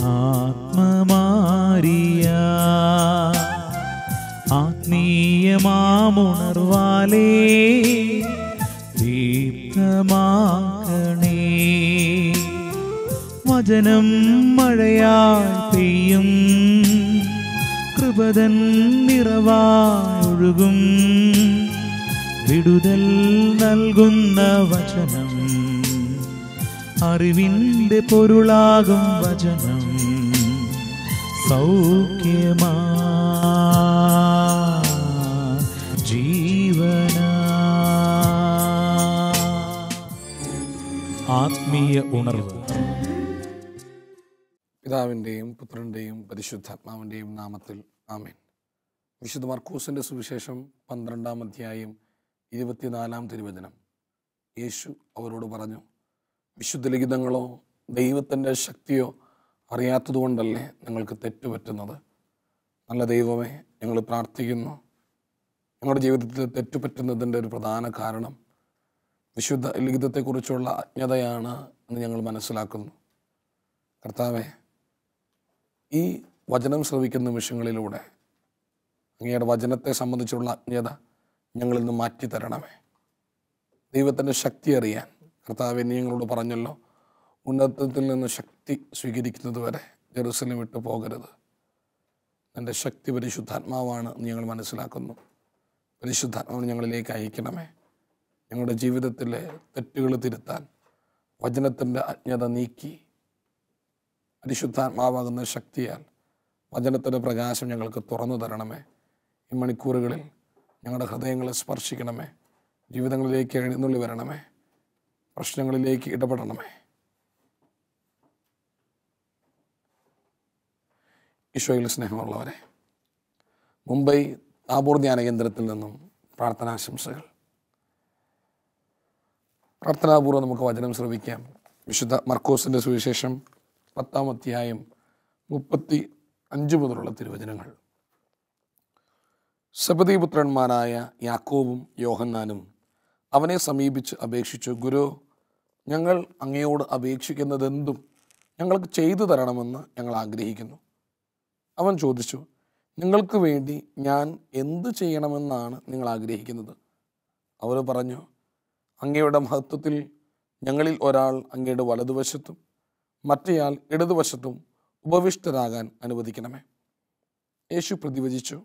ആത്മമാരിയ ആത്മീയമാമുണർവാലേ ദീപ്തമാക്കണേ. വചനം മഴയാൽ പെയ്യും കൃപതൻ നിറവായൊഴുകും. വിടുതൽ നൽകുന്ന വചനം അറിവിന്റെ പൊരുളാകും വചനം സൗഖ്യമാ ജീവന. ആത്മീയ ഉണർവ്. പിതാവിന്റെയും പുത്രന്റെയും പരിശുദ്ധാത്മാവിന്റെയും നാമത്തിൽ ആമേൻ. വിശുദ്ധ മർക്കൂസിന്റെ സുവിശേഷം പന്ത്രണ്ടാം അധ്യായം ഇരുപത്തിനാലാം തിരുവചനം. യേശു അവരോട് പറഞ്ഞു വിശുദ്ധ ലിഖിതങ്ങളോ ദൈവത്തിന്റെ ശക്തിയോ അറിയാത്തതുകൊണ്ടല്ലേ നിങ്ങൾക്ക് തെറ്റുപറ്റുന്നത് നല്ല ദൈവമേ ഞങ്ങൾ പ്രാർത്ഥിക്കുന്നു. ഞങ്ങളുടെ ജീവിതത്തിൽ തെറ്റുപറ്റുന്നതിന്റെ ഒരു പ്രധാന കാരണം വിശുദ്ധ ലിഖിതത്തെക്കുറിച്ചുള്ള അജ്ഞതയാണ് എന്ന് ഞങ്ങൾ മനസ്സിലാക്കുന്നു. കർത്താവെ ഈ വചനം ശ്രവിക്കുന്ന നിമിഷങ്ങളിലൂടെ അങ്ങയുടെ വചനത്തെ സംബന്ധിച്ചുള്ള അജ്ഞത ഞങ്ങളിൽ നിന്ന് മാറ്റി തരണമേ ദൈവത്തിന്റെ ശക്തി അറിയാൻ കർത്താവ് നീ ഞങ്ങളോട് പറഞ്ഞല്ലോ ഉന്നതത്തിൽ നിന്ന് ശക്തി സ്വീകരിക്കുന്നത് വരെ ജെറുസലം വിട്ടു പോകരുത്. എന്റെ ശക്തി പരിശുദ്ധാത്മാവാണ് ഞങ്ങൾ മനസ്സിലാക്കുന്നു. പരിശുദ്ധാത്മാവ് ഞങ്ങളിലേക്ക് അയക്കണമേ. ഞങ്ങളുടെ ജീവിതത്തിലെ തെറ്റുകൾ തിരുത്താൻ വചനത്തിന്റെ അജ്ഞത നീക്കി പരിശുദ്ധാത്മാവാകുന്ന ശക്തിയാൽ വചനത്തിന്റെ പ്രകാശം ഞങ്ങൾക്ക് തുറന്നു തരണമേ. ഈ മണിക്കൂറുകളിൽ ഞങ്ങളുടെ ഹൃദയങ്ങളെ സ്പർശിക്കണമേ. ജീവിതങ്ങളിലേക്ക് എഴുന്നള്ളി വരണമേ. പ്രശ്നങ്ങളിലേക്ക് ഇടപെടണമേ. ഈശോയിൽ സ്നേഹമുള്ളവരെ മുംബൈ താബൂർ ധ്യാന കേന്ദ്രത്തിൽ നിന്നും പ്രാർത്ഥനാശംസകൾ. പ്രാർത്ഥനാപൂർവം നമുക്ക് വചനം ശ്രമിക്കാം വിശുദ്ധ മർക്കോസിന്റെ സുവിശേഷം പത്താം അധ്യായം മുപ്പത്തി അഞ്ച് മുതലുള്ള തിരുവചനങ്ങൾ. സബദീപുത്രന്മാരായ യാക്കോവും യോഹന്നാനും അവനെ സമീപിച്ച് അപേക്ഷിച്ചു ഗുരു ഞങ്ങൾ അങ്ങയോട് അപേക്ഷിക്കുന്നതെന്തും ഞങ്ങൾക്ക് ചെയ്തു തരണമെന്ന് ഞങ്ങൾ ആഗ്രഹിക്കുന്നു. അവൻ ചോദിച്ചു നിങ്ങൾക്ക് വേണ്ടി ഞാൻ എന്ത് ചെയ്യണമെന്നാണ് നിങ്ങൾ ആഗ്രഹിക്കുന്നത്? അവർ പറഞ്ഞു അങ്ങയുടെ മഹത്വത്തിൽ ഞങ്ങളിൽ ഒരാൾ അങ്ങയുടെ വലതുവശത്തും മറ്റേയാൾ ഇടതുവശത്തും ഉപവിഷ്ടരാകാൻ അനുവദിക്കണമേ. യേശു പ്രതിവചിച്ചു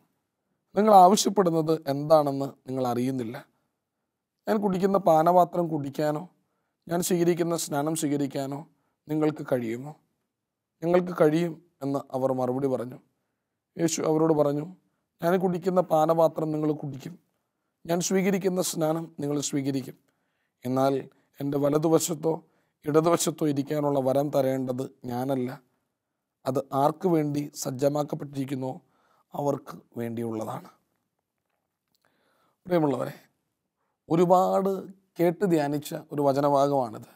നിങ്ങൾ ആവശ്യപ്പെടുന്നത് എന്താണെന്ന് നിങ്ങൾ അറിയുന്നില്ല. ഞാൻ കുടിക്കുന്ന പാനപാത്രം കുടിക്കാനോ ഞാൻ സ്വീകരിക്കുന്ന സ്നാനം സ്വീകരിക്കാനോ നിങ്ങൾക്ക് കഴിയുമോ? നിങ്ങൾക്ക് കഴിയും എന്ന് അവർ മറുപടി പറഞ്ഞു. യേശു അവരോട് പറഞ്ഞു ഞാൻ കുടിക്കുന്ന പാനപാത്രം നിങ്ങൾ കുടിക്കും. ഞാൻ സ്വീകരിക്കുന്ന സ്നാനം നിങ്ങൾ സ്വീകരിക്കും. എന്നാൽ എന്റെ വലതുവശത്തോ ഇടതുവശത്തോ ഇരിക്കാനുള്ള വരം തരേണ്ടത് ഞാനല്ല. അത് ആർക്ക് വേണ്ടി സജ്ജമാക്കപ്പെട്ടിരിക്കുന്നോ അവർക്ക് വേണ്ടിയുള്ളതാണ്. പ്രിയമുള്ളവരെ ഒരുപാട് കേട്ട് ധ്യാനിച്ച ഒരു വചനഭാഗമാണിത്.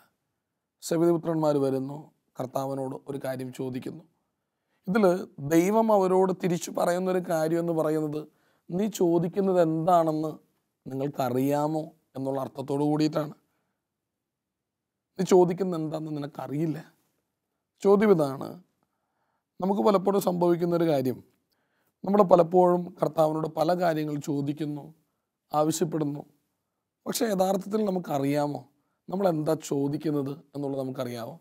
സവിതപുത്രന്മാർ വരുന്നു കർത്താവിനോട് ഒരു കാര്യം ചോദിക്കുന്നു. ഇതിൽ ദൈവം അവരോട് തിരിച്ചു പറയുന്നൊരു കാര്യം എന്ന് പറയുന്നത് നീ ചോദിക്കുന്നത് എന്താണെന്ന് നിങ്ങൾക്കറിയാമോ എന്നുള്ള അർത്ഥത്തോടു കൂടിയിട്ടാണ്. നീ ചോദിക്കുന്നത് എന്താണെന്ന് നിനക്കറിയില്ല. ചോദ്യം ഇതാണ്. നമുക്ക് പലപ്പോഴും സംഭവിക്കുന്ന ഒരു കാര്യം. നമ്മൾ പലപ്പോഴും കർത്താവിനോട് പല കാര്യങ്ങൾ ചോദിക്കുന്നു ആവശ്യപ്പെടുന്നു പക്ഷേ യഥാർത്ഥത്തിൽ നമുക്കറിയാമോ? നമ്മൾ എന്താ ചോദിക്കുന്നത് എന്നുള്ളത് നമുക്കറിയാമോ?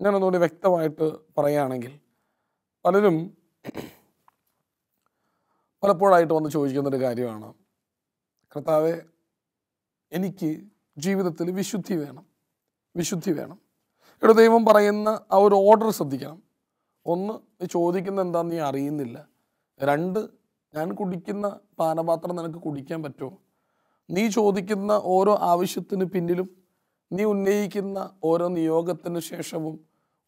ഞാൻ ഒന്നുകൂടി വ്യക്തമായിട്ട് പറയുകയാണെങ്കിൽ പലരും പലപ്പോഴായിട്ട് വന്ന് ചോദിക്കുന്നൊരു കാര്യമാണ്. കർത്താവെ എനിക്ക് ജീവിതത്തിൽ വിശുദ്ധി വേണം. വിശുദ്ധി വേണം. ഇവിടെ ദൈവം പറയുന്ന ആ ഒരു ഓർഡർ ശ്രദ്ധിക്കണം. ഒന്ന് നീ ചോദിക്കുന്ന എന്താന്ന് നീ അറിയുന്നില്ല. രണ്ട് ഞാൻ കുടിക്കുന്ന പാനപാത്രം നിനക്ക് കുടിക്കാൻ പറ്റുമോ? നീ ചോദിക്കുന്ന ഓരോ ആവശ്യത്തിന് പിന്നിലും നീ ഉന്നയിക്കുന്ന ഓരോ നിയോഗത്തിന് ശേഷവും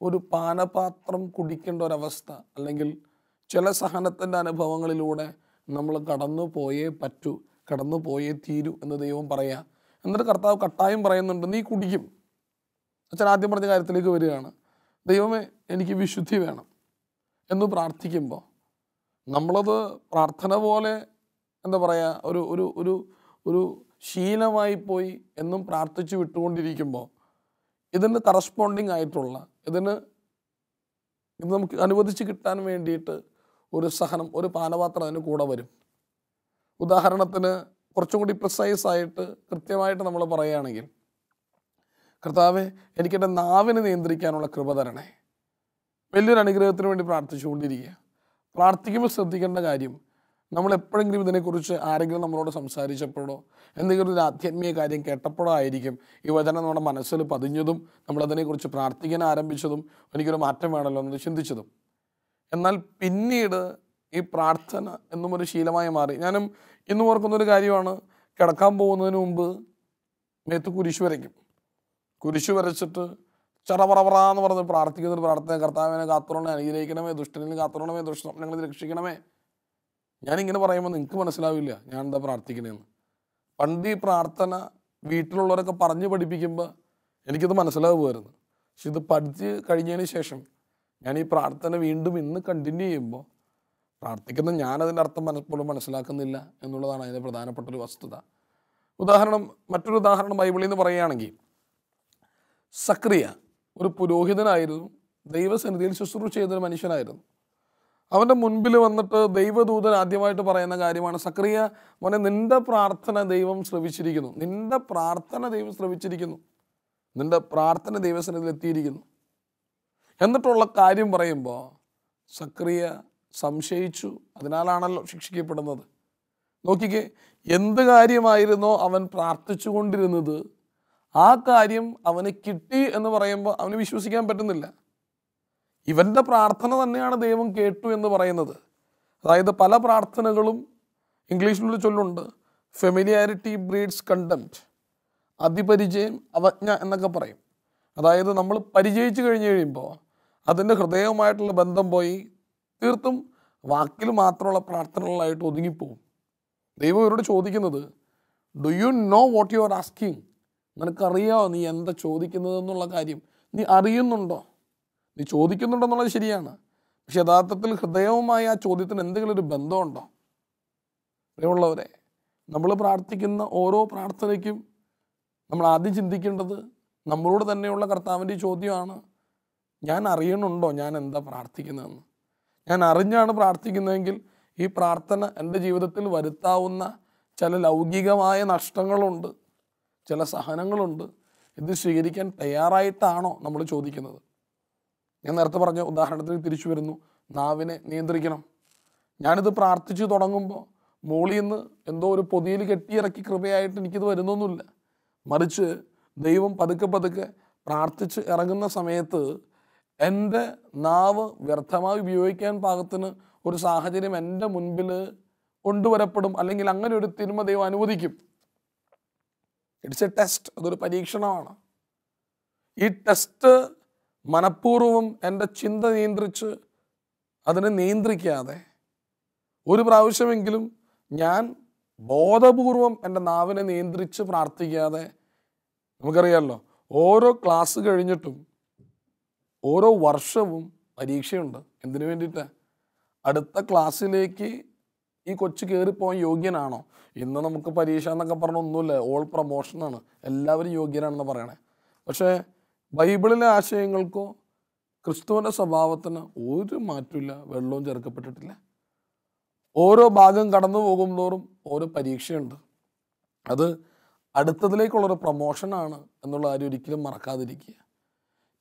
ഒരു പാനപാത്രം കുടിക്കേണ്ട ഒരവസ്ഥ അല്ലെങ്കിൽ ചില സഹനത്തിന്റെ അനുഭവങ്ങളിലൂടെ നമ്മൾ കടന്നു പോയേ പറ്റൂ കടന്നു പോയേ തീരൂ എന്ന് ദൈവം പറയാ. എന്നിട്ട് കർത്താവ് കട്ടായം പറയുന്നുണ്ട് നീ കുടിക്കും. അച്ഛൻ ആദ്യം പറഞ്ഞ കാര്യത്തിലേക്ക് വരികയാണ് ദൈവമേ എനിക്ക് വിശുദ്ധി വേണം എന്ന് പ്രാർത്ഥിക്കുമ്പോൾ നമ്മളത് പ്രാർത്ഥന പോലെ എന്താ പറയുക ഒരു ഒരു ഒരു ഒരു ശീലമായി പോയി എന്നും പ്രാർത്ഥിച്ചു വിട്ടുകൊണ്ടിരിക്കുമ്പോൾ ഇതിന് കറസ്പോണ്ടിങ് ആയിട്ടുള്ള ഇതിന് ഇത് നമുക്ക് അനുവദിച്ച് കിട്ടാൻ വേണ്ടിയിട്ട് ഒരു സഹനം ഒരു പാനപാത്രം അതിന് കൂടെ വരും. ഉദാഹരണത്തിന് കുറച്ചും കൂടി പ്രിസൈസ് ആയിട്ട് കൃത്യമായിട്ട് നമ്മൾ പറയുകയാണെങ്കിൽ കർത്താവെ എനിക്കെന്റെ നാവിനെ നിയന്ത്രിക്കാനുള്ള കൃപ തരണേ. വലിയൊരു അനുഗ്രഹത്തിന് വേണ്ടി പ്രാർത്ഥിച്ചുകൊണ്ടിരിക്കുക. പ്രാർത്ഥിക്കുമ്പോൾ ശ്രദ്ധിക്കേണ്ട കാര്യം നമ്മൾ എപ്പോഴെങ്കിലും ഇതിനെക്കുറിച്ച് ആരെങ്കിലും നമ്മളോട് സംസാരിച്ചപ്പോഴോ എന്തെങ്കിലും ഒരു ആധ്യാത്മിക കാര്യം കേട്ടപ്പോഴോ ആയിരിക്കും ഈ വചനം നമ്മുടെ മനസ്സിൽ പതിഞ്ഞതും നമ്മളതിനെക്കുറിച്ച് പ്രാർത്ഥിക്കാൻ ആരംഭിച്ചതും എനിക്കൊരു മാറ്റം വേണമല്ലോ എന്ന് ചിന്തിച്ചതും. എന്നാൽ പിന്നീട് ഈ പ്രാർത്ഥന എന്നും ഒരു ശീലമായി മാറി. ഞാനും ഇന്ന് ഓർക്കുന്നൊരു കാര്യമാണ് കിടക്കാൻ പോകുന്നതിന് മുമ്പ് മേത്ത് കുരിശു വരയ്ക്കും. കുരിശു വരച്ചിട്ട് ചറപറപറ എന്ന് പറഞ്ഞ് പ്രാർത്ഥിക്കുന്ന ഒരു പ്രാർത്ഥന കർത്താവിനെ കാത്തോണമേ അനുഗ്രഹിക്കണമേ ദുഷ്ടനിൽ കാത്തോണമേ ദുഷ്ടസ്വപ്നങ്ങളിൽ രക്ഷിക്കണമേ. ഞാനിങ്ങനെ പറയുമ്പോൾ നിങ്ങൾക്ക് മനസ്സിലാവില്ല ഞാൻ എന്താ പ്രാർത്ഥിക്കണേന്ന്. പണ്ട് ഈ പ്രാർത്ഥന വീട്ടിലുള്ളവരൊക്കെ പറഞ്ഞു പഠിപ്പിക്കുമ്പോൾ എനിക്കത് മനസ്സിലാവുമായിരുന്നു. പക്ഷെ ഇത് പഠിച്ച് കഴിഞ്ഞതിന് ശേഷം ഞാൻ ഈ പ്രാർത്ഥന വീണ്ടും ഇന്ന് കണ്ടിന്യൂ ചെയ്യുമ്പോൾ പ്രാർത്ഥിക്കുന്ന ഞാനതിന്റെ അർത്ഥം മനസ്സിലും മനസ്സിലാക്കുന്നില്ല എന്നുള്ളതാണ് അതിന്റെ പ്രധാനപ്പെട്ട ഒരു വസ്തുത. ഉദാഹരണം മറ്റൊരു ഉദാഹരണം ബൈബിളിൽ നിന്ന് പറയുകയാണെങ്കിൽ സക്രിയ ഒരു പുരോഹിതനായിരുന്നു ദൈവസന്നിധിയിൽ ശുശ്രൂഷ ചെയ്തൊരു മനുഷ്യനായിരുന്നു. അവന്റെ മുൻപിൽ വന്നിട്ട് ദൈവദൂതൻ ആദ്യമായിട്ട് പറയുന്ന കാര്യമാണ് സക്രിയ മോനെ നിന്റെ പ്രാർത്ഥന ദൈവം ശ്രവിച്ചിരിക്കുന്നു. നിന്റെ പ്രാർത്ഥന ദൈവം ശ്രവിച്ചിരിക്കുന്നു. നിന്റെ പ്രാർത്ഥന ദൈവസനത്തിൽ എത്തിയിരിക്കുന്നു. എന്നിട്ടുള്ള കാര്യം പറയുമ്പോൾ സക്രിയ സംശയിച്ചു. അതിനാലാണല്ലോ ശിക്ഷിക്കപ്പെടുന്നത്. നോക്കിക്കേ എന്ത് കാര്യമായിരുന്നോ അവൻ പ്രാർത്ഥിച്ചു കൊണ്ടിരുന്നത് ആ കാര്യം അവന് കിട്ടി എന്ന് പറയുമ്പോൾ അവന് വിശ്വസിക്കാൻ പറ്റുന്നില്ല. ഇവന്റെ പ്രാർത്ഥന തന്നെയാണ് ദൈവം കേട്ടു എന്ന് പറയുന്നത്. അതായത് പല പ്രാർത്ഥനകളും ഇംഗ്ലീഷിലൊരു ചൊല്ലുണ്ട്. ഫെമിലിയാരിറ്റി ബ്രീഡ്സ് കണ്ടംപ്റ്റ് അതിപരിചയം അവജ്ഞ എന്നൊക്കെ പറയും. അതായത് നമ്മൾ പരിചയിച്ചു കഴിഞ്ഞ് കഴിയുമ്പോൾ അതിന്റെ ഹൃദയവുമായിട്ടുള്ള ബന്ധം പോയി തീർത്തും വാക്കിൽ മാത്രമുള്ള പ്രാർത്ഥനകളായിട്ട് ഒതുങ്ങിപ്പോവും. ദൈവം ഇവരോട് ചോദിക്കുന്നത് do you know what you are asking നിനക്കറിയാമോ നീ എന്താ ചോദിക്കുന്നത് എന്നുള്ള കാര്യം നീ അറിയുന്നുണ്ടോ? നീ ചോദിക്കുന്നുണ്ടെന്നുള്ളത് ശരിയാണ്. പക്ഷെ യഥാർത്ഥത്തിൽ ഹൃദയവുമായി ആ ചോദ്യത്തിന് എന്തെങ്കിലും ഒരു ബന്ധമുണ്ടോ? പ്രിയമുള്ളവരെ നമ്മൾ പ്രാർത്ഥിക്കുന്ന ഓരോ പ്രാർത്ഥനയ്ക്കും നമ്മൾ ആദ്യം ചിന്തിക്കേണ്ടത് നമ്മളോട് തന്നെയുള്ള കർത്താവിന്റെ ചോദ്യമാണ് ഞാൻ അറിയണുണ്ടോ? ഞാൻ എന്താ പ്രാർത്ഥിക്കുന്നതെന്ന്? ഞാൻ അറിഞ്ഞാണ് പ്രാർത്ഥിക്കുന്നതെങ്കിൽ ഈ പ്രാർത്ഥന എന്റെ ജീവിതത്തിൽ വരുത്താവുന്ന ചില ലൗകികമായ നഷ്ടങ്ങളുണ്ട് ചില സഹനങ്ങളുണ്ട്. ഇത് സ്വീകരിക്കാൻ തയ്യാറായിട്ടാണോ നമ്മൾ ചോദിക്കുന്നത്? ഞാൻ നേരത്തെ പറഞ്ഞ ഉദാഹരണത്തിന് തിരിച്ചു വരുന്നു. നാവിനെ നിയന്ത്രിക്കണം. ഞാനിത് പ്രാർത്ഥിച്ചു തുടങ്ങുമ്പോൾ മോളിൽ നിന്ന് എന്തോ ഒരു പൊതിയിൽ കെട്ടിയിറക്കി കൃപയായിട്ട് എനിക്കിത് വരുന്നൊന്നുമില്ല. മറിച്ച് ദൈവം പതുക്കെ പതുക്കെ പ്രാർത്ഥിച്ച് ഇറങ്ങുന്ന സമയത്ത് എന്റെ നാവ് വ്യർത്ഥമായി ഉപയോഗിക്കാൻ പാകത്തിന് ഒരു സാഹചര്യം എന്റെ മുൻപിൽ കൊണ്ടുവരപ്പെടും. അല്ലെങ്കിൽ അങ്ങനെ ഒരു തിന്മ ദൈവം അനുവദിക്കും. ഇറ്റ്സ് എ ടെസ്റ്റ് അതൊരു പരീക്ഷണമാണ്. ഈ ടെസ്റ്റ് മനഃപൂർവം എന്റെ ചിന്ത നിയന്ത്രിച്ച് അതിനെ നിയന്ത്രിക്കാതെ ഒരു പ്രാവശ്യമെങ്കിലും ഞാൻ ബോധപൂർവം എന്റെ നാവിനെ നിയന്ത്രിച്ച് പ്രാർത്ഥിക്കാതെ നമുക്കറിയാമല്ലോ ഓരോ ക്ലാസ് കഴിഞ്ഞിട്ടും ഓരോ വർഷവും പരീക്ഷയുണ്ട്. എന്തിനു വേണ്ടിയിട്ട്? അടുത്ത ക്ലാസ്സിലേക്ക് ഈ കൊച്ചു കയറിപ്പോകാൻ യോഗ്യനാണോ? ഇന്ന് നമുക്ക് പരീക്ഷ എന്നൊക്കെ പറഞ്ഞ ഒന്നുമില്ല ഓൾ പ്രൊമോഷനാണ് എല്ലാവരും യോഗ്യനാണെന്ന് പറയണേ. പക്ഷേ ബൈബിളിലെ ആശയങ്ങൾക്കോ ക്രിസ്തുവിന്റെ സ്വഭാവത്തിന് ഒരു മാറ്റമില്ല വെള്ളവും ചേർക്കപ്പെട്ടിട്ടില്ല ഓരോ ഭാഗം കടന്നു പോകുന്തോറും ഓരോ പരീക്ഷയുണ്ട്. അത് അടുത്തതിലേക്കുള്ളൊരു പ്രൊമോഷനാണ് എന്നുള്ള കാര്യം ഒരിക്കലും മറക്കാതിരിക്കുക.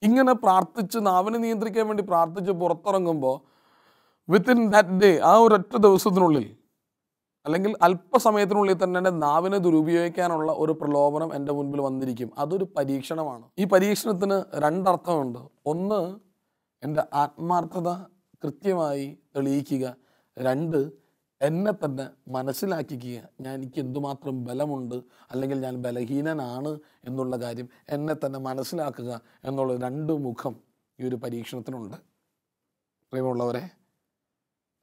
ഇങ്ങനെ പ്രാർത്ഥിച്ച് നാവിനെ നിയന്ത്രിക്കാൻ വേണ്ടി പ്രാർത്ഥിച്ച് പുറത്തിറങ്ങുമ്പോൾ വിത്തിൻ ദാറ്റ് ഡേ ആ ഒരൊറ്റ ദിവസത്തിനുള്ളിൽ അല്ലെങ്കിൽ അല്പസമയത്തിനുള്ളിൽ തന്നെ നാവിനെ ദുരുപയോഗിക്കാനുള്ള ഒരു പ്രലോഭനം എന്റെ മുൻപിൽ വന്നിരിക്കും. അതൊരു പരീക്ഷണമാണ്. ഈ പരീക്ഷണത്തിന് രണ്ടർത്ഥമുണ്ട്. ഒന്ന് എന്റെ ആത്മാർത്ഥത കൃത്യമായി തെളിയിക്കുക. രണ്ട് എന്നെ തന്നെ മനസ്സിലാക്കിക്കുക. ഞാൻ എനിക്ക് എന്തുമാത്രം ബലമുണ്ട് അല്ലെങ്കിൽ ഞാൻ ബലഹീനനാണ് എന്നുള്ള കാര്യം എന്നെ തന്നെ മനസ്സിലാക്കുക എന്നുള്ള രണ്ട് മുഖം ഈ ഒരു പരീക്ഷണത്തിനുണ്ട്. പ്രിയമുള്ളവരെ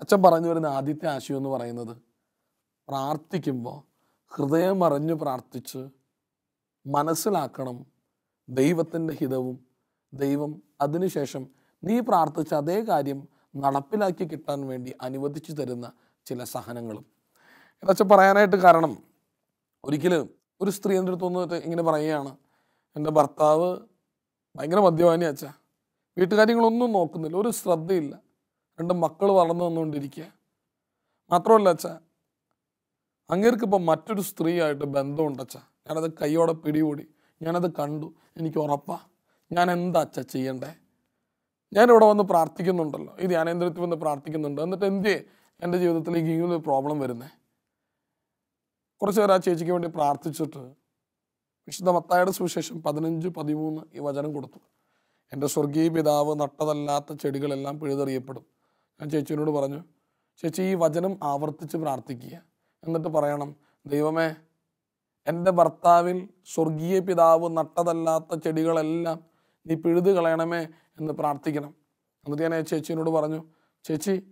അച്ഛൻ പറഞ്ഞു വരുന്ന ആദ്യത്തെ ആശയം എന്ന് പറയുന്നത് പ്രാർത്ഥിക്കുമ്പോൾ ഹൃദയം അറിഞ്ഞ് പ്രാർത്ഥിച്ച് മനസ്സിലാക്കണം ദൈവത്തിന്റെ ഹിതവും ദൈവം അതിനുശേഷം നീ പ്രാർത്ഥിച്ച അതേ കാര്യം നടപ്പിലാക്കി കിട്ടാൻ വേണ്ടി അനുവദിച്ചു തരുന്ന ചില സഹനങ്ങളും. എന്നുവെച്ചാൽ പറയാനായിട്ട് കാരണം ഒരിക്കലും ഒരു സ്ത്രീ എന്റെ അടുത്ത് വന്നിട്ട് ഇങ്ങനെ പറയുകയാണ് എന്റെ ഭർത്താവ് ഭയങ്കര മദ്യപാനി അച്ഛ. വീട്ടുകാര്യങ്ങളൊന്നും നോക്കുന്നില്ല ഒരു ശ്രദ്ധയില്ല. രണ്ട് മക്കൾ വളർന്നു വന്നുകൊണ്ടിരിക്കുക മാത്രമല്ല അച്ഛ അങ്ങേർക്ക് ഇപ്പം മറ്റൊരു സ്ത്രീയായിട്ട് ബന്ധമുണ്ട് അച്ഛ ഞാനത് കൈയോടെ പിടികൂടി. ഞാനത് കണ്ടു. എനിക്ക് ഉറപ്പാ. ഞാൻ എന്താ അച്ഛ ചെയ്യണ്ടേ? ഞാനിവിടെ വന്ന് പ്രാർത്ഥിക്കുന്നുണ്ടല്ലോ. ഈ ധ്യാനേന്ദ്രത്തിൽ വന്ന് പ്രാർത്ഥിക്കുന്നുണ്ട്. എന്നിട്ട് എന്തേ എന്റെ ജീവിതത്തിലേക്ക് ഇങ്ങനെ ഒരു പ്രോബ്ലം വരുന്നേ? കുറച്ച് പേർ ആ ചേച്ചിക്ക് വേണ്ടി പ്രാർത്ഥിച്ചിട്ട് വിശുദ്ധ മത്തായുടെ സുവിശേഷം പതിനഞ്ച് പതിമൂന്ന് ഈ വചനം കൊടുത്തു. എന്റെ സ്വർഗീയ പിതാവ് നട്ടതല്ലാത്ത ചെടികളെല്ലാം പിഴുതെറിയപ്പെടും. ഞാൻ ചേച്ചിയോട് പറഞ്ഞു ചേച്ചി ഈ വചനം ആവർത്തിച്ച് പ്രാർത്ഥിക്കുക. എന്നിട്ട് പറയണം ദൈവമേ എന്റെ ഭർത്താവിൽ സ്വർഗീയ പിതാവ് നട്ടതല്ലാത്ത ചെടികളെല്ലാം നീ പിഴുതു കളയണമേ എന്ന് പ്രാർത്ഥിക്കണം. എന്നിട്ട് ഞാൻ ആ ചേച്ചിയോട് പറഞ്ഞു ചേച്ചി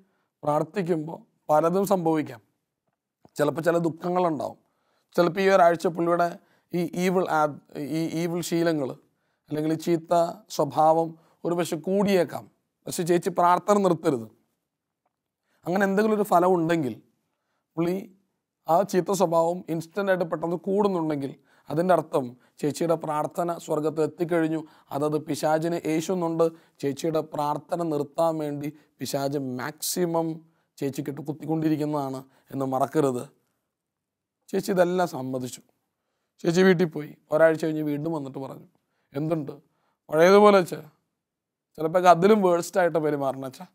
പ്രാർത്ഥിക്കുമ്പോൾ പലതും സംഭവിക്കാം. ചിലപ്പോൾ ചില ദുഃഖങ്ങളുണ്ടാവും. ചിലപ്പോൾ ഈ ഒരാഴ്ച പുള്ളിയുടെ ഈ ഈവിൾ ഈ ഈവിൾ ശീലങ്ങൾ അല്ലെങ്കിൽ ചീത്ത സ്വഭാവം ഒരു പക്ഷെ കൂടിയേക്കാം. പക്ഷെ ചേച്ചി പ്രാർത്ഥന നിർത്തരുത്. അങ്ങനെ എന്തെങ്കിലും ഒരു ഫലം ഉണ്ടെങ്കിൽ പുള്ളി ആ ചീത്ത സ്വഭാവം ഇൻസ്റ്റന്റ് ആയിട്ട് പെട്ടെന്ന് കൂടുന്നുണ്ടെങ്കിൽ അതിന്റെ അർത്ഥം ചേച്ചിയുടെ പ്രാർത്ഥന സ്വർഗത്ത് എത്തിക്കഴിഞ്ഞു. അതത് പിശാചിനെ ഏശുന്നുണ്ട്. ചേച്ചിയുടെ പ്രാർത്ഥന നിർത്താൻ വേണ്ടി പിശാജ് മാക്സിമം ചേച്ചിക്കിട്ട് കുത്തിക്കൊണ്ടിരിക്കുന്നതാണ് എന്ന് മറക്കരുത്. ചേച്ചി ഇതെല്ലാം സമ്മതിച്ചു. ചേച്ചി വീട്ടിൽ പോയി. ഒരാഴ്ച കഴിഞ്ഞ് വീണ്ടും വന്നിട്ട് പറഞ്ഞു. എന്തുണ്ട്? പഴയതുപോലെ വെച്ചാ ചിലപ്പോൾ അതിലും വേഴ്സ്റ്റ് ആയിട്ട് പെരുമാറണം വെച്ചാ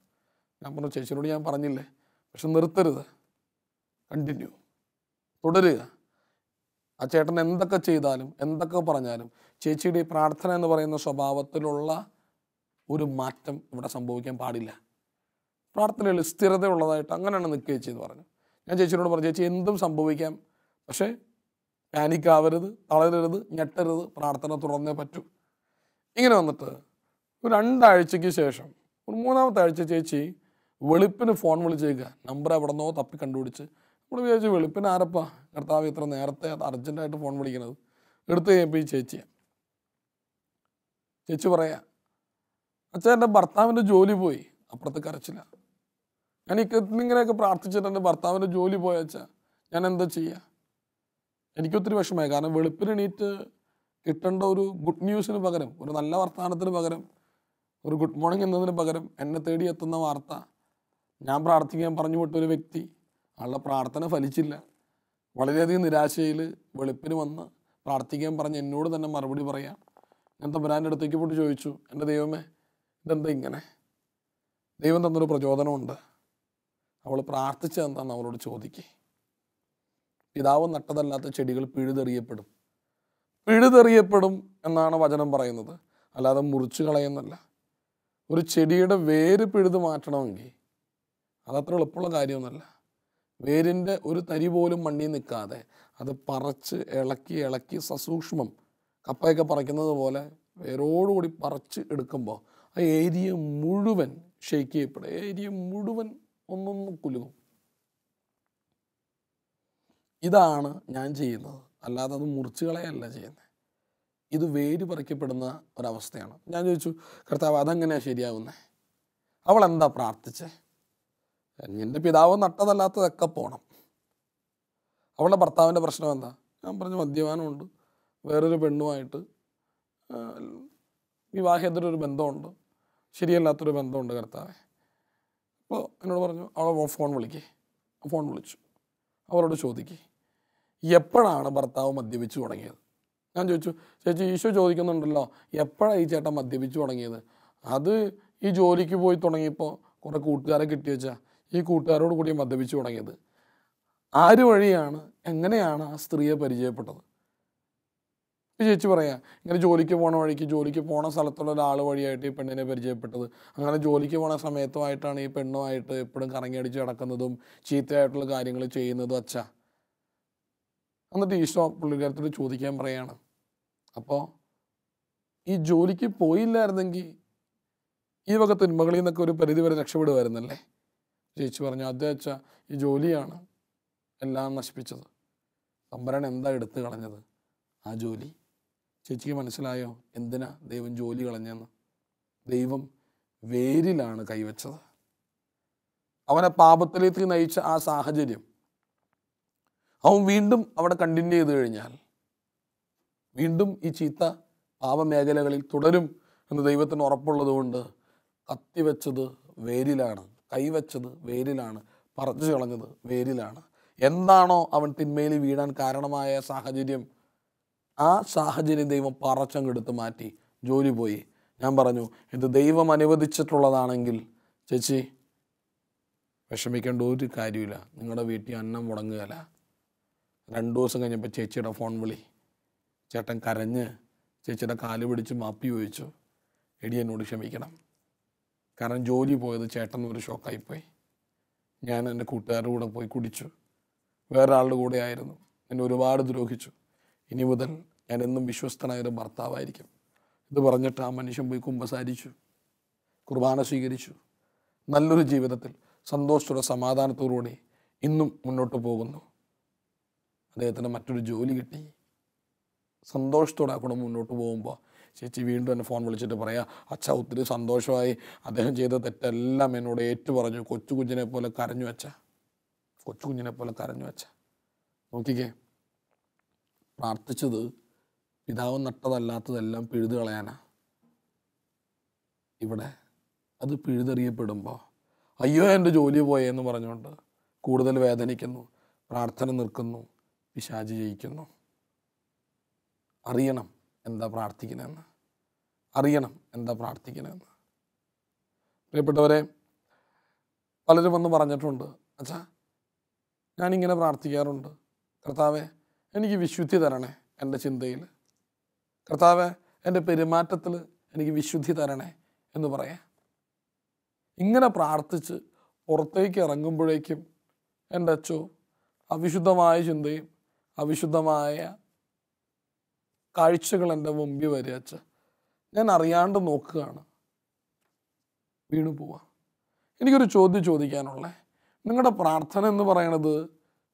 ഞാൻ പറഞ്ഞു ചേച്ചിയോട് ഞാൻ പറഞ്ഞില്ലേ? പക്ഷെ നിർത്തരുത്. കണ്ടിന്യൂ തുടരുക. ആ ചേട്ടൻ എന്തൊക്കെ ചെയ്താലും എന്തൊക്കെ പറഞ്ഞാലും ചേച്ചിയുടെ ഈ പ്രാർത്ഥന എന്ന് പറയുന്ന സ്വഭാവത്തിലുള്ള ഒരു മാറ്റം ഇവിടെ സംഭവിക്കാൻ പാടില്ല. പ്രാർത്ഥനയിൽ സ്ഥിരതയുള്ളതായിട്ട് അങ്ങനെയാണ് നിൽക്കുക ചേച്ചി എന്ന് പറഞ്ഞു. ഞാൻ ചേച്ചിയോട് പറഞ്ഞു ചേച്ചി എന്തും സംഭവിക്കാം. പക്ഷേ പാനിക്കാവരുത് തളരരുത് ഞെട്ടരുത് പ്രാർത്ഥന തുടർന്നേ പറ്റൂ. ഇങ്ങനെ വന്നിട്ട് ഒരു രണ്ടാഴ്ചയ്ക്ക് ശേഷം ഒരു മൂന്നാമത്തെ ആഴ്ച ചേച്ചി വെളുപ്പിന് ഫോൺ വിളിച്ചേക്കുക നമ്പർ എവിടെ നിന്നോ തപ്പി കണ്ടുപിടിച്ച് നമ്മൾ വിചാരിച്ചു വെളുപ്പിന് ആരപ്പാ? കർത്താവ് ഇത്ര നേരത്തെ അർജന്റായിട്ട് ഫോൺ വിളിക്കുന്നത്. എടുത്ത് കഴിയുമ്പോൾ ഈ ചേച്ചിയെ. ചേച്ചി പറയാ അച്ഛൻ എന്റെ ഭർത്താവിന്റെ ജോലി പോയി. അപ്പുറത്ത് കരച്ചില്ല ഞാൻ ഇങ്ങനെയൊക്കെ പ്രാർത്ഥിച്ചിട്ട് എന്റെ ഭർത്താവിന്റെ ജോലി പോയ അച്ഛാ. ഞാൻ എന്താ ചെയ്യുക എനിക്കൊത്തിരി വിഷമമായി. കാരണം വെളുപ്പിന് എണീറ്റ് കിട്ടേണ്ട ഒരു ഗുഡ് ന്യൂസിന് പകരം ഒരു നല്ല വർത്തമാനത്തിന് പകരം ഒരു ഗുഡ് മോർണിംഗ് എന്നതിന് പകരം എന്നെ തേടി എത്തുന്ന വാർത്ത ഞാൻ പ്രാർത്ഥിക്കാൻ പറഞ്ഞു വിട്ട ഒരു വ്യക്തി ആളുടെ പ്രാർത്ഥന ഫലിച്ചില്ല. വളരെയധികം നിരാശയിൽ വെളുപ്പിന് വന്ന് പ്രാർത്ഥിക്കാൻ പറഞ്ഞ് എന്നോട് തന്നെ മറുപടി പറയാം. ഞാൻ തമ്പുരാന്റെ അടുത്തേക്ക് പോയിട്ട് ചോദിച്ചു എന്റെ ദൈവമേ ഇതെന്താ ഇങ്ങനെ? ദൈവം തന്നൊരു പ്രചോദനമുണ്ട്. അവൾ പ്രാർത്ഥിച്ചത് എന്താണെന്ന് അവളോട് ചോദിക്കുക പിതാവ് നട്ടതല്ലാത്ത ചെടികൾ പിഴുതെറിയപ്പെടും. പിഴുതെറിയപ്പെടും എന്നാണ് വചനം പറയുന്നത്. അല്ലാതെ മുറിച്ചു കളയുന്നല്ല ഒരു ചെടിയുടെ വേര് പിഴുത് മാറ്റണമെങ്കിൽ അതത്ര എളുപ്പമുള്ള കാര്യമൊന്നുമല്ല. വേരിന്റെ ഒരു തരി പോലും മണ്ണിൽ നിൽക്കാതെ അത് പറച്ച് ഇളക്കി ഇളക്കി സസൂക്ഷ്മം കപ്പയൊക്കെ പറിക്കുന്നത് പോലെ വേരോടുകൂടി പറിച്ച് എടുക്കുമ്പോൾ ആ ഏരിയ മുഴുവൻ ഷെയ്ക്ക് ചെയ്യപ്പെടും. ഏരിയ മുഴുവൻ ഒന്നൊന്ന് കുലുങ്ങും. ഇതാണ് ഞാൻ ചെയ്യുന്നത്. അല്ലാതെ അത് മുറിച്ച് കളയല്ല ചെയ്യുന്നത്. ഇത് വേര് പറിക്കപ്പെടുന്ന ഒരവസ്ഥയാണ്. ഞാൻ ചോദിച്ചു കർത്താവ് അതെങ്ങനെയാണ് ശരിയാവുന്നത് അവൾ എന്താ പ്രാർത്ഥിച്ചേ? എന്റെ പിതാവ് നട്ടതല്ലാത്തതൊക്കെ പോണം. അവളുടെ ഭർത്താവിന്റെ പ്രശ്നം എന്താ? ഞാൻ പറഞ്ഞു മദ്യപാനമുണ്ട്. വേറൊരു പെണ്ണുമായിട്ട് വിവാഹേതരൊരു ബന്ധമുണ്ട്. ശരിയല്ലാത്തൊരു ബന്ധമുണ്ട് കർത്താവെ. അപ്പോൾ എന്നോട് പറഞ്ഞു അവളെ ഫോൺ വിളിക്കേ. ഫോൺ വിളിച്ചു. അവരോട് ചോദിക്കേ എപ്പോഴാണ് ഭർത്താവ് മദ്യപിച്ചു തുടങ്ങിയത്? ഞാൻ ചോദിച്ചു ചേച്ചി ഈശോ ചോദിക്കുന്നുണ്ടല്ലോ എപ്പോഴാണ് ഈ ചേട്ടൻ മദ്യപിച്ചു തുടങ്ങിയത്? അത് ഈ ജോലിക്ക് പോയി തുടങ്ങിയപ്പോൾ കുറേ കൂട്ടുകാരെ കിട്ടി വെച്ചാൽ ഈ കൂട്ടുകാരോട് കൂടി മദ്യപിച്ചു തുടങ്ങിയത്. ആര് വഴിയാണ് എങ്ങനെയാണ് ആ സ്ത്രീയെ പരിചയപ്പെട്ടത്? ചേച്ചി പറയാം ഇങ്ങനെ ജോലിക്ക് പോണ വഴിക്ക് ജോലിക്ക് പോണ സ്ഥലത്തുള്ള ഒരാൾ വഴിയായിട്ട് ഈ പെണ്ണിനെ പരിചയപ്പെട്ടത്. അങ്ങനെ ജോലിക്ക് പോണ സമയത്തുമായിട്ടാണ് ഈ പെണ്ണുമായിട്ട് എപ്പോഴും കറങ്ങിയടിച്ച് നടക്കുന്നതും ചീത്തയായിട്ടുള്ള കാര്യങ്ങൾ ചെയ്യുന്നതും അച്ഛ. എന്നിട്ട് ഈശോ പുള്ളിക്കാരത്തോട് ചോദിക്കാൻ പറയാണ് അപ്പോൾ ഈ ജോലിക്ക് പോയില്ലായിരുന്നെങ്കിൽ ഈ വക തിന്മകളിൽ നിന്നൊക്കെ ഒരു പരിധി വരെ രക്ഷപ്പെടുമായിരുന്നല്ലേ ചേച്ചി പറഞ്ഞു. അദ്ദേഹം ഈ ജോലിയാണ് എല്ലാം നശിപ്പിച്ചത്. തമ്പരാൻ എന്താ എടുത്തു കളഞ്ഞത്? ആ ജോലി. ചേച്ചിക്ക് മനസ്സിലായോ? എന്തിനാ ദൈവം ജോലി കളഞ്ഞെന്ന്? ദൈവം വേരിലാണ് കൈവച്ചത്. അവനെ പാപത്തിലേക്ക് നയിച്ച ആ സാഹചര്യം അവൻ വീണ്ടും അവിടെ കണ്ടിന്യൂ ചെയ്ത് കഴിഞ്ഞാൽ വീണ്ടും ഈ ചീത്ത പാപമേഖലകളിൽ തുടരും എന്ന് ദൈവത്തിന് ഉറപ്പുള്ളത് കൊണ്ട് കത്തിവെച്ചത് വേരിലാണ്. കൈവച്ചത് വേരിലാണ് പറിച്ചു കളഞ്ഞത് വേരിലാണ്. എന്താണോ അവൻ തിന്മയിൽ വീഴാൻ കാരണമായ സാഹചര്യം ആ സാഹചര്യം ദൈവം പറച്ചങ്ങെടുത്ത് മാറ്റി. ജോലി പോയി. ഞാൻ പറഞ്ഞു ഇത് ദൈവം അനുവദിച്ചിട്ടുള്ളതാണെങ്കിൽ ചേച്ചി വിഷമിക്കേണ്ട ഒരു കാര്യമില്ല നിങ്ങളുടെ വീട്ടിൽ അന്നം മുടങ്ങുകയില്ല. രണ്ട് ദിവസം കഴിഞ്ഞപ്പോൾ ചേച്ചിയുടെ ഫോൺ വിളി. ചേട്ടൻ കരഞ്ഞ് ചേച്ചിയുടെ കാൽ പിടിച്ച് മാപ്പി ചോദിച്ചു. എടി എന്നോട് ക്ഷമിക്കണം. കാരണം ജോലി പോയത് ചേട്ടൻ ഒരു ഷോക്കായിപ്പോയി ഞാൻ എന്റെ കൂട്ടുകാരുടെ കൂടെ പോയി കുടിച്ചു. വേറൊരാളുടെ കൂടെ ആയിരുന്നു. എന്നെ ഒരുപാട് ദ്രോഹിച്ചു. ഇനി മുതൽ ഞാൻ എന്നും വിശ്വസ്തനായ ഒരു ഭർത്താവായിരിക്കും. ഇത് പറഞ്ഞിട്ട് ആ മനുഷ്യൻ പോയി കുമ്പസാരിച്ചു. കുർബാന സ്വീകരിച്ചു. നല്ലൊരു ജീവിതത്തിൽ സന്തോഷത്തോടെ സമാധാനത്തോടുകൂടി ഇന്നും മുന്നോട്ട് പോകുന്നു. അദ്ദേഹത്തിന് മറ്റൊരു ജോലി കിട്ടി. സന്തോഷത്തോടെ ആ മുന്നോട്ട് പോകുമ്പോൾ ചേച്ചി വീണ്ടും എന്നെ ഫോൺ വിളിച്ചിട്ട് പറയാം അച്ഛ ഒത്തിരി സന്തോഷമായി. അദ്ദേഹം ചെയ്ത തെറ്റെല്ലാം എന്നോട് ഏറ്റു പറഞ്ഞു കൊച്ചു കുഞ്ഞിനെ പോലെ കരഞ്ഞു അച്ഛ. കൊച്ചു കുഞ്ഞിനെ പോലെ കരഞ്ഞു അച്ഛ. നോക്കിക്കേ പ്രാർത്ഥിച്ചത് പിതാവ് നട്ടതല്ലാത്തതെല്ലാം പിഴുതു കളയാനാ ഇവിടെ അത് പിഴുതെറിയപ്പെടുമ്പോൾ അയ്യോ എന്റെ ജോലി പോയെന്ന് പറഞ്ഞുകൊണ്ട് കൂടുതൽ വേദനിക്കുന്നു പ്രാർത്ഥന നിൽക്കുന്നു പിശാചി ജയിക്കുന്നു. അറിയണം എന്താ പ്രാർത്ഥിക്കുന്നതെന്ന് അറിയണം എന്താ പ്രാർത്ഥിക്കണമെന്ന് പ്രിയപ്പെട്ടവരെ പലരും വന്ന് പറഞ്ഞിട്ടുണ്ട് അച്ഛാ ഞാനിങ്ങനെ പ്രാർത്ഥിക്കാറുണ്ട്. കർത്താവെ എനിക്ക് വിശുദ്ധി തരണേ എന്റെ ചിന്തയിൽ. കർത്താവെ എന്റെ പെരുമാറ്റത്തിൽ എനിക്ക് വിശുദ്ധി തരണേ എന്ന് പറയാം. ഇങ്ങനെ പ്രാർത്ഥിച്ച് പുറത്തേക്ക് ഇറങ്ങുമ്പോഴേക്കും എന്റെ അച്ഛോ അവിശുദ്ധമായ ചിന്തയും അവിശുദ്ധമായ കാഴ്ചകൾ എന്റെ മുമ്പിൽ വരിക അച്ഛ? ഞാൻ അറിയാണ്ട് നോക്കുകയാണ്. വീണു പോവാ. എനിക്കൊരു ചോദ്യം ചോദിക്കാനുള്ളേ. നിങ്ങളുടെ പ്രാർത്ഥന എന്ന് പറയണത്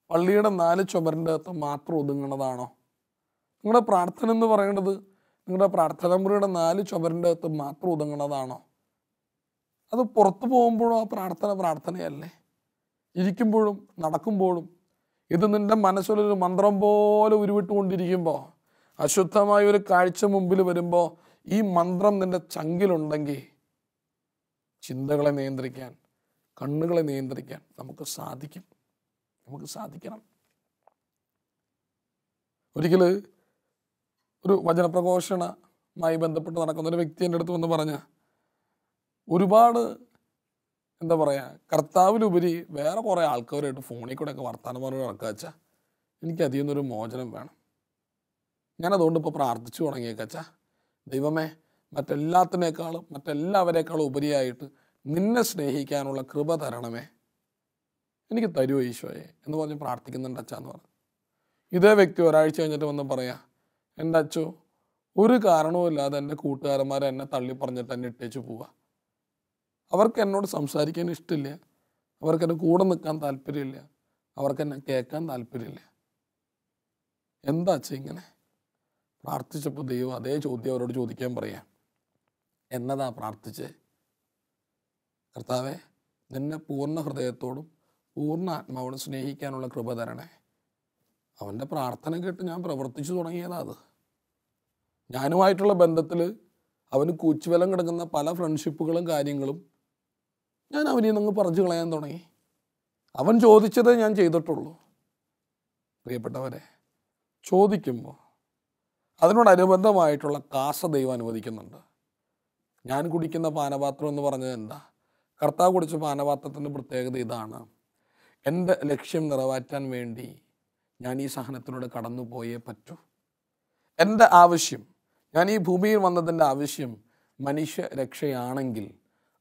പള്ളിയുടെ നാല് ചുമരിന്റെ അകത്ത് മാത്രം ഒതുങ്ങണതാണോ? നിങ്ങളുടെ പ്രാർത്ഥന എന്ന് പറയണത് നിങ്ങളുടെ പ്രാർത്ഥന മുറിയുടെ നാല് ചുമരിന്റെ അകത്ത് മാത്രം ഒതുങ്ങണതാണോ? അത് പുറത്തു പോകുമ്പോഴും ആ പ്രാർത്ഥന പ്രാർത്ഥനയല്ലേ? ഇരിക്കുമ്പോഴും നടക്കുമ്പോഴും ഇത് നിന്റെ മനസ്സിലൊരു മന്ത്രം പോലെ ഉരുവിട്ടുകൊണ്ടിരിക്കുമ്പോൾ അശുദ്ധമായ ഒരു കാഴ്ച മുമ്പിൽ വരുമ്പോൾ ഈ മന്ത്രം നിന്റെ ചങ്കിലുണ്ടെങ്കിൽ ചിന്തകളെ നിയന്ത്രിക്കാൻ കണ്ണുകളെ നിയന്ത്രിക്കാൻ നമുക്ക് സാധിക്കും. നമുക്ക് സാധിക്കണം. ഒരിക്കൽ ഒരു വചനപ്രഘോഷണമായി ബന്ധപ്പെട്ട് നടക്കുന്ന ഒരു വ്യക്തി എന്റെ അടുത്ത് വന്ന് പറഞ്ഞ ഒരുപാട് എന്താ പറയുക കർത്താവിലുപരി വേറെ കുറേ ആൾക്കാരായിട്ട് ഫോണിൽ കൂടെയൊക്കെ വർത്താനം പറഞ്ഞ് നടക്കുക വെച്ചാൽ എനിക്ക് അതിൽ നിന്നൊരു മോചനം വേണം. ഞാൻ അതുകൊണ്ട് ഇപ്പോൾ പ്രാർത്ഥിച്ചു തുടങ്ങിയേക്കച്ച ദൈവമേ മറ്റെല്ലാത്തിനേക്കാളും മറ്റെല്ലാവരേക്കാളും ഉപരിയായിട്ട് നിന്നെ സ്നേഹിക്കാനുള്ള കൃപ തരണമേ. എനിക്ക് തരുമോ ഈശോയെ എന്ന് പറഞ്ഞ് പ്രാർത്ഥിക്കുന്നുണ്ട് അച്ഛ എന്ന് പറഞ്ഞു. ഇതേ വ്യക്തി ഒരാഴ്ച കഴിഞ്ഞിട്ട് വന്ന് പറയാ എന്റെ അച്ഛോ ഒരു കാരണവുമില്ലാതെ എന്റെ കൂട്ടുകാരന്മാർ എന്നെ തള്ളി പറഞ്ഞിട്ട് എന്നെ ഇട്ടേച്ച് പോവുക അവർക്ക് എന്നോട് സംസാരിക്കാൻ ഇഷ്ടമില്ല അവർക്ക് എന്റെ കൂടെ നിൽക്കാൻ താല്പര്യമില്ല. അവർക്ക് എന്നെ കേൾക്കാൻ താല്പര്യമില്ല. എന്താ അച്ഛ ഇങ്ങനെ? പ്രാർത്ഥിച്ചപ്പോൾ ദൈവം അതേ ചോദ്യം അവരോട് ചോദിക്കാൻ പറയാം. എന്നതാ പ്രാർത്ഥിച്ച്? കർത്താവെ നിന്നെ പൂർണ ഹൃദയത്തോടും പൂർണ ആത്മാവോടും സ്നേഹിക്കാനുള്ള കൃപ തരണേ. അവന്റെ പ്രാർത്ഥന കേട്ട് ഞാൻ പ്രവർത്തിച്ചു തുടങ്ങിയതാ അത്. ഞാനുമായിട്ടുള്ള ബന്ധത്തിൽ അവന് കൂച്ചുവലം കിടക്കുന്ന പല ഫ്രണ്ട്ഷിപ്പുകളും കാര്യങ്ങളും ഞാൻ അവനിൽ നിന്ന് പറിച്ചു കളയാൻ തുടങ്ങി. അവൻ ചോദിച്ചതേ ഞാൻ ചെയ്തിട്ടുള്ളൂ. പ്രിയപ്പെട്ടവരെ ചോദിക്കുമ്പോൾ അതിനോടനുബന്ധമായിട്ടുള്ള കാസ ദൈവം അനുവദിക്കുന്നുണ്ട്. ഞാൻ കുടിക്കുന്ന പാനപാത്രം എന്ന് പറഞ്ഞത് എന്താ? കർത്താവ് കുടിച്ച പാനപാത്രത്തിന്റെ പ്രത്യേകത ഇതാണ്. എന്റെ ലക്ഷ്യം നിറവേറ്റാൻ വേണ്ടി ഞാൻ ഈ സഹനത്തിലൂടെ കടന്നു പോയേ പറ്റൂ. എന്റെ ആവശ്യം ഞാൻ ഈ ഭൂമിയിൽ വന്നതിന്റെ ആവശ്യം മനുഷ്യ രക്ഷയാണെങ്കിൽ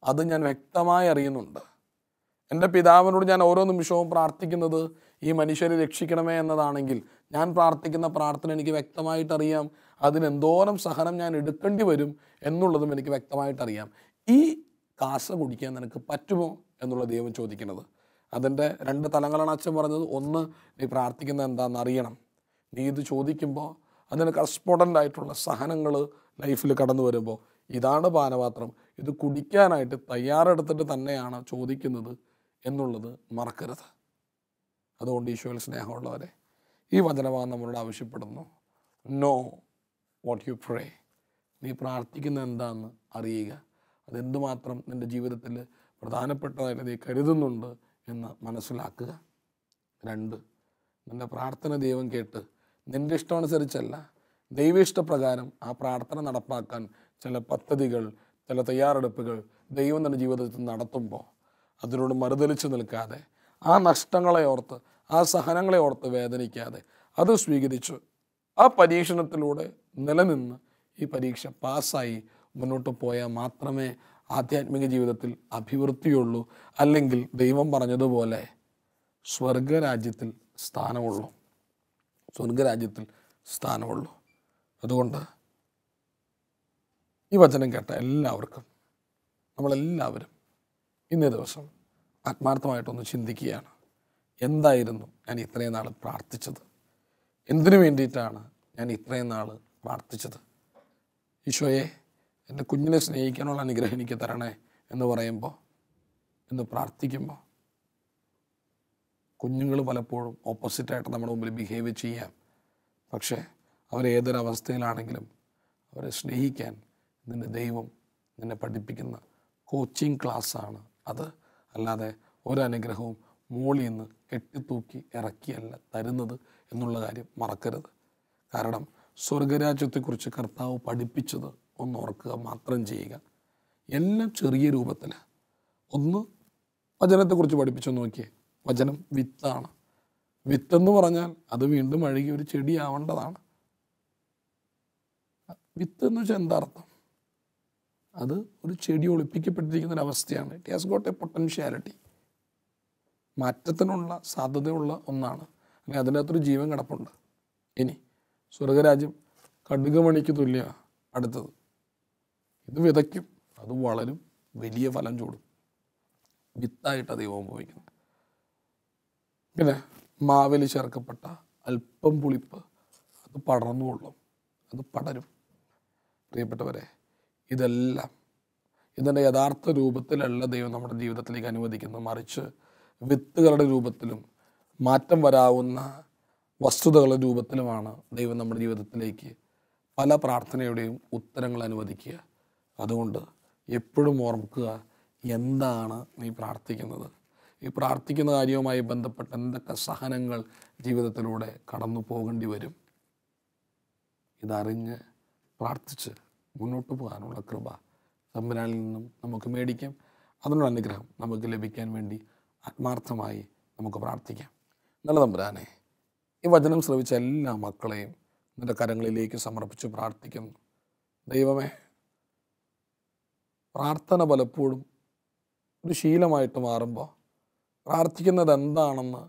അത് ഞാൻ വ്യക്തമായി അറിയുന്നുണ്ട്. എന്റെ പിതാവിനോട് ഞാൻ ഓരോ നിമിഷവും പ്രാർത്ഥിക്കുന്നത് ഈ മനുഷ്യരെ രക്ഷിക്കണമേ എന്നതാണെങ്കിൽ ഞാൻ പ്രാർത്ഥിക്കുന്ന പ്രാർത്ഥന എനിക്ക് വ്യക്തമായിട്ട് അറിയാം അതിനെന്തോരം സഹനം ഞാൻ എടുക്കേണ്ടി വരും എന്നുള്ളതും എനിക്ക് വ്യക്തമായിട്ട് അറിയാം ഈ കാസ കുടിക്കാൻ നിനക്ക് പറ്റുമോ എന്നുള്ള ദൈവം ചോദിക്കുന്നത്. അതിന്റെ രണ്ട് തലങ്ങളാണ് അച്ഛൻ പറഞ്ഞത്. ഒന്ന് നീ പ്രാർത്ഥിക്കുന്നത് എന്താണെന്ന് അറിയണം. നീ ഇത് ചോദിക്കുമ്പോൾ അതിന് കറസ്പോണ്ടന്റ് ആയിട്ടുള്ള സഹനങ്ങൾ ലൈഫിൽ കടന്നു വരുമ്പോൾ ഇതാണ് പാനപാത്രം. ഇത് കുടിക്കാനായിട്ട് തയ്യാറെടുത്തിട്ട് തന്നെയാണ് ചോദിക്കുന്നത്. എന്നുള്ളത് മറക്കരുത്. അതുകൊണ്ട് ഈശോയിൽ സ്നേഹമുള്ളവരെ ഈ വചനമാണ് നമ്മളോട് ആവശ്യപ്പെടുന്നു. നോ വാട്ട് യു പ്രേ നീ പ്രാർത്ഥിക്കുന്ന എന്താണെന്ന് അറിയുക. അതെന്തുമാത്രം നിന്റെ ജീവിതത്തിൽ പ്രധാനപ്പെട്ടതായിട്ട് നീ കരുതുന്നുണ്ട് എന്ന് മനസ്സിലാക്കുക. രണ്ട് നിന്റെ പ്രാർത്ഥന ദൈവം കേട്ട് നിന്റെ ഇഷ്ടമനുസരിച്ചല്ല ദൈവ ഇഷ്ടപ്രകാരം ആ പ്രാർത്ഥന നടപ്പാക്കാൻ ചില പദ്ധതികൾ ചില തയ്യാറെടുപ്പുകൾ ദൈവം തന്റെ ജീവിതത്തിൽ നടത്തുമ്പോൾ അതിനോട് മറുതലിച്ച് നിൽക്കാതെ ആ നഷ്ടങ്ങളെ ഓർത്ത് ആ സഹനങ്ങളെ ഓർത്ത് വേദനിക്കാതെ അത് സ്വീകരിച്ചു ആ പരീക്ഷണത്തിലൂടെ നിലനിന്ന് ഈ പരീക്ഷ പാസ്സായി മുന്നോട്ട് പോയാൽ മാത്രമേ ആധ്യാത്മിക ജീവിതത്തിൽ അഭിവൃദ്ധിയുള്ളൂ. അല്ലെങ്കിൽ ദൈവം പറഞ്ഞതുപോലെ സ്വർഗരാജ്യത്തിൽ സ്ഥാനമുള്ളൂ. സ്വർഗരാജ്യത്തിൽ സ്ഥാനമുള്ളൂ. അതുകൊണ്ട് ഈ വചനം കേട്ട എല്ലാവർക്കും നമ്മളെല്ലാവരും ഇന്നേ ദിവസം ആത്മാർത്ഥമായിട്ടൊന്ന് ചിന്തിക്കുകയാണ്. എന്തായിരുന്നു ഞാൻ ഇത്രയും നാൾ പ്രാർത്ഥിച്ചത്? എന്തിനു വേണ്ടിയിട്ടാണ് ഞാൻ ഇത്രയും നാൾ പ്രാർത്ഥിച്ചത്? ഈശോയെ എന്റെ കുഞ്ഞിനെ സ്നേഹിക്കാനുള്ള അനുഗ്രഹം എനിക്ക് തരണേ എന്ന് പറയുമ്പോൾ എന്ന് പ്രാർത്ഥിക്കുമ്പോൾ കുഞ്ഞുങ്ങൾ പലപ്പോഴും ഓപ്പോസിറ്റായിട്ട് നമ്മുടെ മുമ്പിൽ ബിഹേവ് ചെയ്യാം. പക്ഷേ അവരേതൊരവസ്ഥയിലാണെങ്കിലും അവരെ സ്നേഹിക്കാൻ നിന്റെ ദൈവം നിന്നെ പഠിപ്പിക്കുന്ന കോച്ചിങ് ക്ലാസ്സാണ് അത് അല്ലാതെ ഒരനുഗ്രഹവും മോളിൽ നിന്ന് കെട്ടിത്തൂക്കി ഇറക്കിയല്ല തരുന്നത് എന്നുള്ള കാര്യം മറക്കരുത്. കാരണം സ്വർഗരാജ്യത്തെക്കുറിച്ച് കർത്താവ് പഠിപ്പിച്ചത് ഒന്ന് ഓർക്കുക മാത്രം ചെയ്യുക. എല്ലാം ചെറിയ രൂപത്തിൽ ഒന്ന് വചനത്തെക്കുറിച്ച് പഠിപ്പിച്ചു നോക്കിയേ വചനം വിത്താണ്. വിത്തെന്ന് പറഞ്ഞാൽ അത് വീണ്ടും അഴുകി ഒരു ചെടിയാവേണ്ടതാണ്. വിത്ത് എന്ന് വെച്ചാൽ എന്താ അർത്ഥം? അത് ഒരു ചെടി ഒളിപ്പിക്കപ്പെട്ടിരിക്കുന്ന ഒരു അവസ്ഥയാണ്. It has got a potentiality മാറ്റത്തിനുള്ള സാധ്യതയുള്ള ഒന്നാണ്. അല്ലെങ്കിൽ അതിനകത്തൊരു ജീവൻ കിടപ്പുണ്ട്. ഇനി സ്വർഗരാജ്യം കടുകമണിക്ക് തുല്യ അടുത്തത്. ഇത് വിതയ്ക്കും. അത് വളരും. വലിയ ഫലം ചൂടും. വിത്തായിട്ട് ദൈവം ഉപയോഗിക്കുന്നത് പിന്നെ മാവിൽ ചേർക്കപ്പെട്ട അല്പം പുളിപ്പ് അത് പടർന്നുകൊള്ളും. അത് പടരും. പ്രിയപ്പെട്ടവരെ ഇതെല്ലാം. ഇതിന്റെ യഥാർത്ഥ രൂപത്തിലല്ല ദൈവം നമ്മുടെ ജീവിതത്തിലേക്ക് അനുവദിക്കുന്നത് മറിച്ച് വിത്തുകളുടെ രൂപത്തിലും മാറ്റം വരാവുന്ന വസ്തുതകളുടെ രൂപത്തിലുമാണ് ദൈവം നമ്മുടെ ജീവിതത്തിലേക്ക് പല പ്രാർത്ഥനയുടെയും ഉത്തരങ്ങൾ അനുവദിക്കുക. അതുകൊണ്ട് എപ്പോഴും ഓർമ്മിക്കുക എന്താണ് നീ പ്രാർത്ഥിക്കുന്നത്? ഈ പ്രാർത്ഥിക്കുന്ന കാര്യവുമായി ബന്ധപ്പെട്ട എന്തൊക്കെ സഹനങ്ങൾ ജീവിതത്തിലൂടെ കടന്നു പോകേണ്ടി വരും? ഇതറിഞ്ഞ് പ്രാർത്ഥിച്ച് മുന്നോട്ട് പോകാനുള്ള കൃപ തമ്പുരാനിൽ നിന്നും നമുക്ക് മേടിക്കാം. അതിനുള്ള അനുഗ്രഹം നമുക്ക് ലഭിക്കാൻ വേണ്ടി ആത്മാർത്ഥമായി നമുക്ക് പ്രാർത്ഥിക്കാം. നല്ല തമ്പുരാനെ ഈ വചനം ശ്രവിച്ച എല്ലാ മക്കളെയും നിന്റെ കരങ്ങളിലേക്ക് സമർപ്പിച്ച് പ്രാർത്ഥിക്കുന്നു. ദൈവമേ പ്രാർത്ഥന പലപ്പോഴും ഒരു ശീലമായിട്ട് മാറുമ്പോൾ പ്രാർത്ഥിക്കുന്നത് എന്താണെന്ന്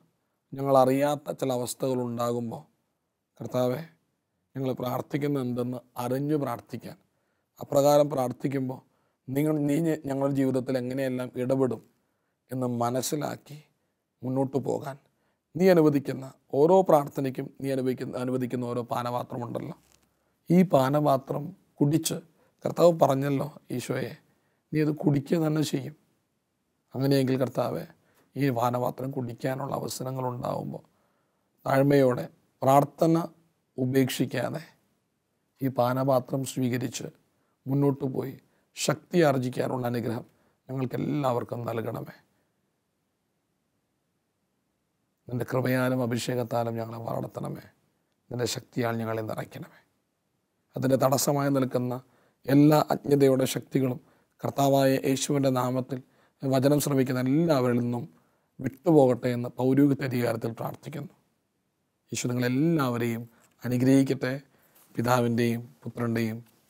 ഞങ്ങൾ അറിയാത്ത ചില അവസ്ഥകൾ ഉണ്ടാകുമ്പോൾ കർത്താവെ ഞങ്ങൾ പ്രാർത്ഥിക്കുന്നത് എന്തെന്ന് അറിഞ്ഞു പ്രാർത്ഥിക്കാൻ അപ്രകാരം പ്രാർത്ഥിക്കുമ്പോൾ നിങ്ങൾ നീ ഞങ്ങളുടെ ജീവിതത്തിൽ എങ്ങനെയെല്ലാം ഇടപെടും എന്ന് മനസ്സിലാക്കി മുന്നോട്ട് പോകാൻ നീ അനുവദിക്കുന്ന ഓരോ പ്രാർത്ഥനയ്ക്കും നീ അനുവദിക്കുന്ന അനുവദിക്കുന്ന ഓരോ പാനപാത്രമുണ്ടല്ലോ. ഈ പാനപാത്രം കുടിച്ച് കർത്താവ് പറഞ്ഞല്ലോ ഈശോയെ നീ അത് കുടിക്കുക തന്നെ ചെയ്യും. അങ്ങനെയെങ്കിൽ കർത്താവെ ഈ പാനപാത്രം കുടിക്കാനുള്ള അവസരങ്ങൾ ഉണ്ടാവുമ്പോൾ താഴ്മയോടെ പ്രാർത്ഥന ഉപേക്ഷിക്കാതെ ഈ പാനപാത്രം സ്വീകരിച്ച് മുന്നോട്ട് പോയി. ശക്തി ആർജിക്കാനുള്ള അനുഗ്രഹം ഞങ്ങൾക്ക് എല്ലാവർക്കും നൽകണമേ. നിന്റെ കൃപയാലും അഭിഷേകത്താലും ഞങ്ങളെ വളർത്തണമേ നിന്റെ ശക്തിയാൽ ഞങ്ങളെ നിറയ്ക്കണമേ. അതിന്റെ തടസ്സമായി നിൽക്കുന്ന എല്ലാ അജ്ഞതയുടെ ശക്തികളും കർത്താവായ യേശുവിന്റെ നാമത്തിൽ വചനം ശ്രമിക്കുന്ന എല്ലാവരിൽ നിന്നും വിട്ടുപോകട്ടെ എന്ന് പൗരോഹിത്യ അധികാരത്തിൽ പ്രാർത്ഥിക്കുന്നു. യേശു നിങ്ങളെല്ലാവരെയും അനുഗ്രഹിക്കട്ടെ. പിതാവിന്റെയും പുത്രന്റെയും